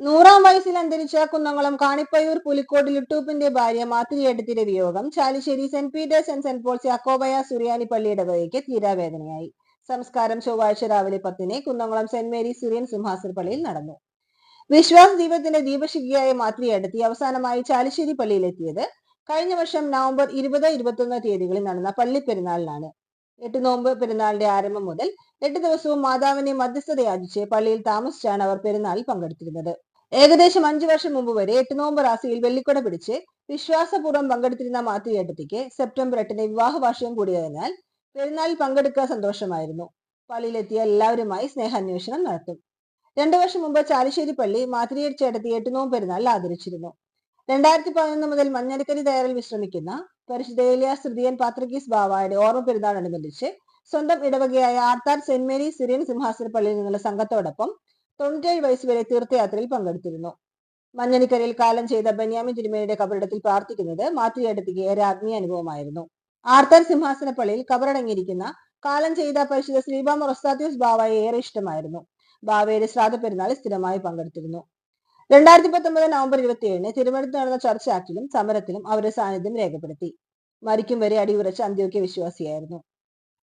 നൂറാം വയസ്സിൽ അന്തരിച്ച കുന്നംകുളം കാണിപ്പയ്യൂർ പുലിക്കോട് ലുട്ടൂപ്പിന്റെ ഭാര്യ മാത്തിരിയെടുത്തിന്റെ വിയോഗം Chalissery Saint Peter's and Saint Paul's അക്കോബയ സുറിയാനി പള്ളിയുടെ വകയ്ക്ക് തീരാവേദനയായി. സംസ്കാരം ചൊവ്വാഴ്ച രാവിലെ പത്തിന് കുന്നംകുളം സെന്റ് മേരി സുറിയൻ സിംഹാസന പള്ളിയിൽ നടന്നു. വിശ്വാസ ദീപത്തിന്റെ ദീപശിഖിയായ മാത്തിരിയെടുത്തി അവസാനമായി ചാലിശ്ശേരി പള്ളിയിലെത്തിയത് കഴിഞ്ഞ വർഷം നവംബർ ഇരുപത് ഇരുപത്തൊന്ന് തീയതികളിൽ നടന്ന പള്ളി പെരുന്നാളിനാണ് എട്ട് നോമ്പ് പെരുന്നാളിന്റെ ആരംഭം മുതൽ എട്ട് ദിവസവും മാതാവിനെ മധ്യസ്ഥത യാചിച്ച് പള്ളിയിൽ താമസിച്ചാണ് അവർ പെരുന്നാളിൽ പങ്കെടുത്തിരുന്നത്. ഏകദേശം അഞ്ചു വർഷം മുമ്പ് വരെ എട്ട് നോമ്പ് റാസിയിൽ വെള്ളിക്കൊട പിടിച്ച് വിശ്വാസപൂർവം പങ്കെടുത്തിരുന്ന മാതൃയേട്ടത്തിക്ക് സെപ്റ്റംബർ എട്ടിന് വിവാഹ വാർഷികം കൂടിയതിനാൽ പെരുന്നാളിൽ പങ്കെടുക്കുക സന്തോഷമായിരുന്നു. പള്ളിയിലെത്തിയ എല്ലാവരുമായി സ്നേഹാന്വേഷണം നടത്തും. രണ്ടു വർഷം മുമ്പ് ചാലിശ്ശേരി പള്ളി മാതിരിയേർ ചേട്ടത്തി എട്ടുനോമ്പ് പെരുന്നാളിൽ ആദരിച്ചിരുന്നു. രണ്ടായിരത്തി പതിനൊന്ന് മുതൽ മഞ്ഞരിക്കരി തയ്യാറിൽ വിശ്രമിക്കുന്ന പരിശുദ്ധ ഏലിയാസ് തൃതീയൻ ബാവായുടെ ഓർമ്മ പെരുന്നാളനുബന്ധിച്ച് സ്വന്തം ഇടവകയായ ആർത്താർ സെന്റ് മേരി സിറിയൻ സിംഹാസന പള്ളിയിൽ നിന്നുള്ള സംഘത്തോടൊപ്പം തൊണ്ണൂറ്റേഴ് വയസ്സ് വരെ തീർത്ഥയാത്രയിൽ പങ്കെടുത്തിരുന്നു. മഞ്ഞനിക്കരയിൽ കാലം ചെയ്ത ബെന്യാമിൻ തിരുമേനിയുടെ കബറിടത്തിൽ പ്രാർത്ഥിക്കുന്നത് മാതൃയേട്ടത്തിക്ക് ഏറെ ആത്മീയ അനുഭവമായിരുന്നു. ആർത്താർ സിംഹാസന പള്ളിയിൽ കബറടങ്ങിയിരിക്കുന്ന കാലം ചെയ്ത പരിശുദ്ധ ശ്രീബാമ റൊസ്താത്യൂസ് ബാവയെ ഏറെ ഇഷ്ടമായിരുന്നു. ബാവയുടെ ശ്രാദ്ധ പെരുന്നാളിൽ സ്ഥിരമായി പങ്കെടുത്തിരുന്നു. രണ്ടായിരത്തി പത്തൊമ്പത് നവംബർ ഇരുപത്തി ഏഴിന് തിരുവനന്തപുരത്ത് നടന്ന ചർച്ചാക്കിലും സമരത്തിലും അവരുടെ സാന്നിധ്യം രേഖപ്പെടുത്തി. മരിക്കും വരെ അടിയുറച്ച അന്ത്യോക്യ വിശ്വാസിയായിരുന്നു.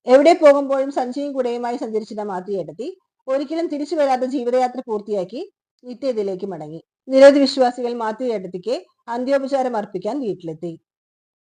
എവിടെ പോകുമ്പോഴും സഞ്ചിയും കുടയുമായി സഞ്ചരിച്ചിരുന്ന മാതൃയേട്ടത്തി ഒരിക്കലും തിരിച്ചു വരാത്ത ജീവിതയാത്ര പൂർത്തിയാക്കി നിത്യതയിലേക്ക് മടങ്ങി. നിരവധി വിശ്വാസികൾ മാതൃയേട്ടത്തിക്ക് അന്ത്യോപചാരം അർപ്പിക്കാൻ വീട്ടിലെത്തി.